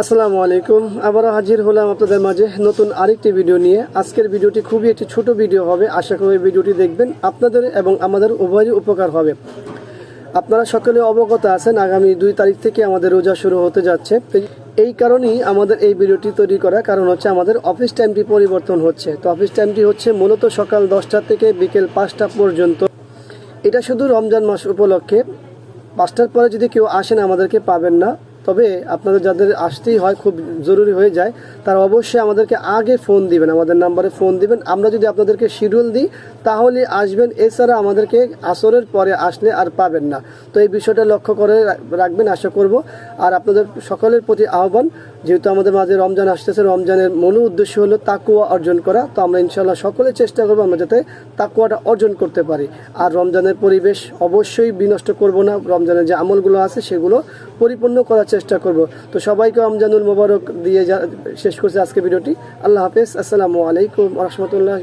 আসসালামু আলাইকুম। আবারও হাজির হলাম আপনাদের মাঝে নতুন আরেকটি ভিডিও নিয়ে। আজকের ভিডিওটি খুবই একটি ছোট ভিডিও হবে। আশা করি ভিডিওটি দেখবেন আপনাদের এবং আমাদের উভয়েরই উপকার হবে। আপনারা সকলে অবগত আছেন, আগামী দুই তারিখ থেকে আমাদের রোজা শুরু হতে যাচ্ছে। এই কারণেই আমাদের এই ভিডিওটি তৈরি করা কারণ হচ্ছে আমাদের অফিস টাইমটি পরিবর্তন হচ্ছে। তো অফিস টাইমটি হচ্ছে মূলত সকাল দশটা থেকে বিকেল পাঁচটা পর্যন্ত। এটা শুধু রমজান মাস উপলক্ষে। পাঁচটার পরে যদি কেউ আসেন, আমাদেরকে পাবেন না। তবে আপনাদের যাদের আসতেই হয়, খুব জরুরি হয়ে যায়, তারা অবশ্যই আমাদেরকে আগে ফোন দিবেন, আমাদের নাম্বারে ফোন দিবেন। আমরা যদি আপনাদেরকে শিডিউল দিই, তাহলে আসবেন, এছাড়া আমাদেরকে আসরের পরে আসলে আর পাবেন না। তো এই বিষয়টা লক্ষ্য করে রাখবেন, আশা করব। আর আপনাদের সকলের প্রতি আহ্বান যেহেতু আমাদের মাঝে রমজান আসতেছে, রমজানের মূল উদ্দেশ্য হলো তাকুয়া অর্জন করা। তো আমরা ইনশাল্লাহ সকলে চেষ্টা করব আমরা যাতে তাকুয়াটা অর্জন করতে পারি। আর রমজানের পরিবেশ অবশ্যই বিনষ্ট করব না, রমজানের যে আমলগুলো আছে সেগুলো পরিপূর্ণ করার চেষ্টা করব। তো সবাইকে রমজানুল মোবারক দিয়ে শেষ করছে আজকে ভিডিওটি। আল্লাহ হাফেজ, আসসালামু আলাইকুম রহমতুল্লাহ